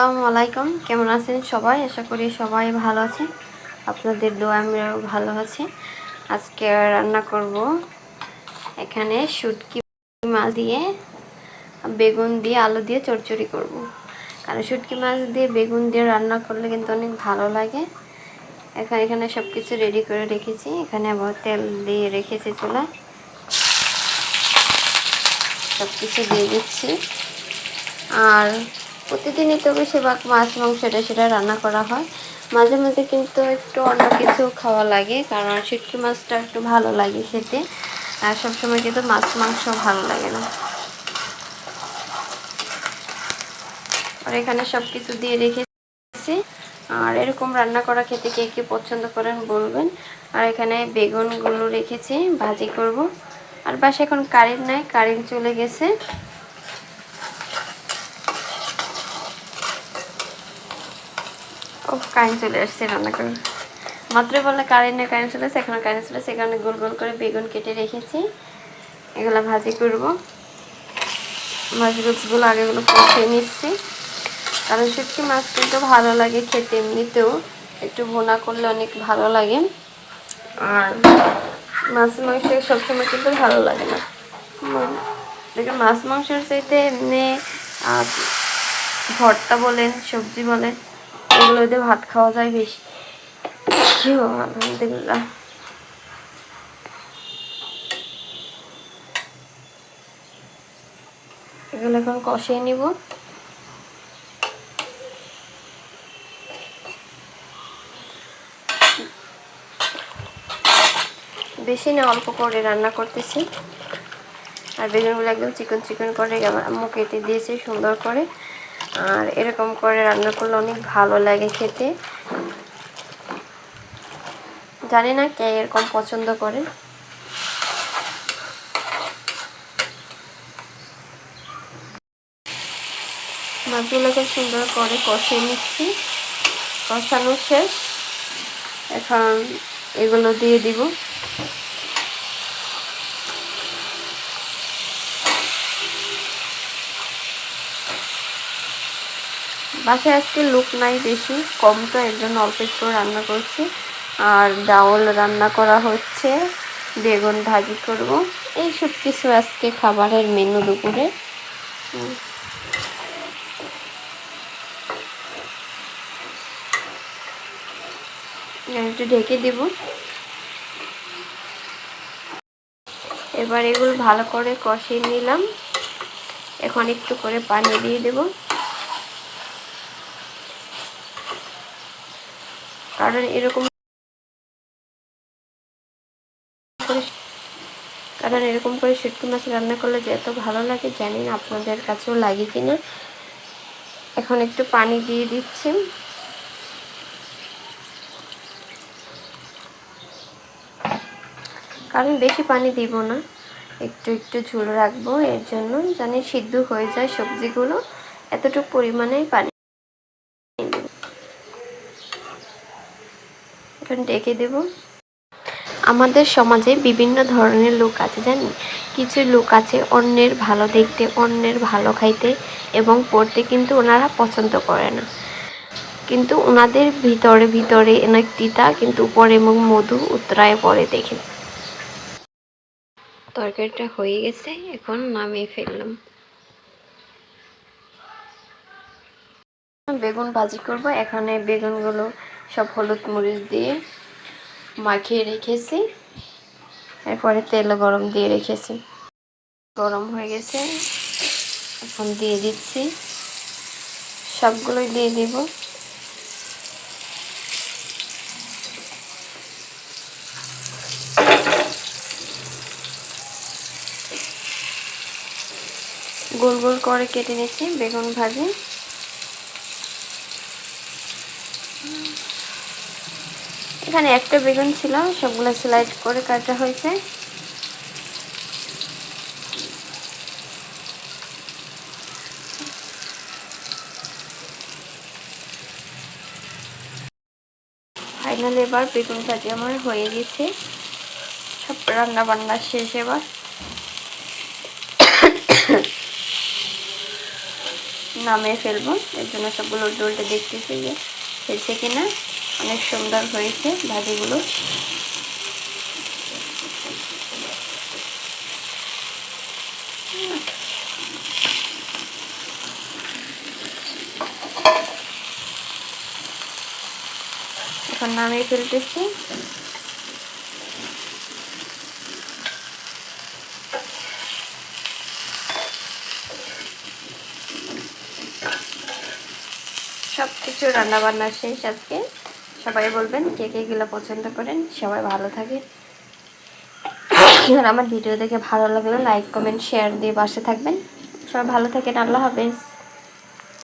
আসসালামু আলাইকুম। কেমন আছেন সবাই? আশা করি সবাই ভালো আছে আপনাদের দোয়া আমিও ভালো আছি। আজকে রান্না করব এখানে শুটকি মাছ দিয়ে, বেগুন দিয়ে, আলু দিয়ে চড়চড়ি করব। কারণ শুটকি মাছ দিয়ে, বেগুন দিয়ে রান্না করলে কিন্তু অনেক ভালো লাগে। এখন এখানে সব কিছু রেডি করে রেখেছি। এখানে আবার তেল দিয়ে রেখেছি চুলা সব কিছু দিয়ে দিচ্ছি। আর প্রতিদিনই তো বেশিরভাগ মাছ, মাংস এটা সেটা রান্না করা হয়। মাঝে মাঝে কিন্তু একটু অন্য কিছু খাওয়া লাগে, কারণ শুটকি মাছটা একটু ভালো লাগে খেতে। আর সবসময় কিন্তু মাছ, মাংস ভালো লাগে না। আর এখানে সব কিছু দিয়ে রেখেছি। আর এরকম রান্না করা খেতে কে কে পছন্দ করেন বলবেন। আর এখানে বেগুনগুলো রেখেছি, ভাজি করব। আর বাসে এখন কারেন্ট নাই, কারেন্ট চলে গেছে। ও কারেন্ট চলে আসছে, রান্না করে। মাত্র বললে কারেন্টে কারেন্ট চলে আসছে, এখনও কারেন্ট চলে আসছে গোল গোল করে বেগুন কেটে রেখেছি। এগুলো ভাজি করব। মাছগুলো আগেগুলো কষিয়ে নিচ্ছি। কারণ শুটকি মাছ কিন্তু ভালো লাগে খেতে, এমনিতেও একটু ভোনা করলে অনেক ভালো লাগে। আর মাছ মাংস সবসময় কিন্তু ভালো লাগে না। দেখে মাছ মাংসের চাইতে এমনি ভর্তা বলেন, সবজি বলেন এগুলো দিয়ে ভাত খাওয়া যায় বেশি। আলহামদুলিল্লাহ। এগুলো এখন কষিয়ে নিব। বেশি না, অল্প করে রান্না করতেছি। আর বেগুনগুলো একদম চিকন চিকন করে আম্মু কেটে দিয়েছি সুন্দর করে। আর এরকম করে রান্না করলে অনেক ভালো লাগে খেতে। জানি না কে এরকম পছন্দ করে। মাছগুলোকে সুন্দর করে কষিয়ে নিচ্ছি। কষানো শেষ। এখন এগুলো দিয়ে দিব। বাসায় আজকে লোক নাই বেশি কম তো এর জন্য অল্প একটু রান্না করছি। আর ডাউল রান্না করা হচ্ছে, বেগুন ভাজি করব। এই সব কিছু আজকে খাবারের মেনু দুপুরে। একটু ঢেকে দেব। এবার এগুলো ভালো করে কষিয়ে নিলাম। এখন একটু করে পানি দিয়ে দেবো। কারণ এরকম কারণ এরকম করে শুটকি মাছ রান্না করলে যে এত ভালো লাগে জানি না আপনাদের কাছেও লাগে কিনা। এখন একটু পানি দিয়ে দিচ্ছি। কারণ বেশি পানি দিব না, একটু একটু ঝুল রাখব, এর জন্য জানি সিদ্ধ হয়ে যায় সবজিগুলো। এতটুকু পরিমাণে পানি এখন ডেকে দেব। আমাদের সমাজে বিভিন্ন ধরনের লোক আছে, জানি? কিছু লোক আছে অন্যের ভালো দেখতে, অন্যের ভালো খাইতে এবং পড়তে কিন্তু ওনারা পছন্দ করে না। কিন্তু ওনাদের ভিতরে ভিতরে অনেক তিতা কিন্তু উপরে এবং মধু উত্তরায় পরে দেখে। তরকারিটা হয়ে গেছে, এখন নামিয়ে ফেললাম। বেগুন ভাজি করব, এখানে বেগুনগুলো সব হলুদ মরিচ দিয়ে মাখিয়ে রেখেছি। এরপরে তেল গরম দিয়ে রেখেছি। গরম হয়ে গেছে। এখন দিয়ে দিচ্ছি। সবগুলোই দিয়ে দিব। গোল গোল করে কেটে নিচ্ছি বেগুন ভাজি। এখানে একটা বেগুন ছিল, সবগুলো স্লাইড করে কাটা হয়েছে। ফাইনালি এবার বেগুন ভাজি আমার হয়ে গেছে, সব রান্না বান্না শেষ এবার। নামিয়ে ফেলব, এর জন্য সবগুলো উল্টে দেখতেছি যে হয়েছে কিনা। অনেক সুন্দর হয়েছে ভাজিগুলো। এখন নামিয়ে ফেলতেছি। সব কিছু রান্নাবান্না শেষ আজকে। সবাই বলবেন কে কে এগুলো পছন্দ করেন, সবাই ভালো থাকে। আমার ভিডিও দেখে ভালো লাগলে লাইক কমেন্ট শেয়ার দিয়ে পাশে থাকবেন। সবাই ভালো থাকেন, আল্লাহ হাফেজ।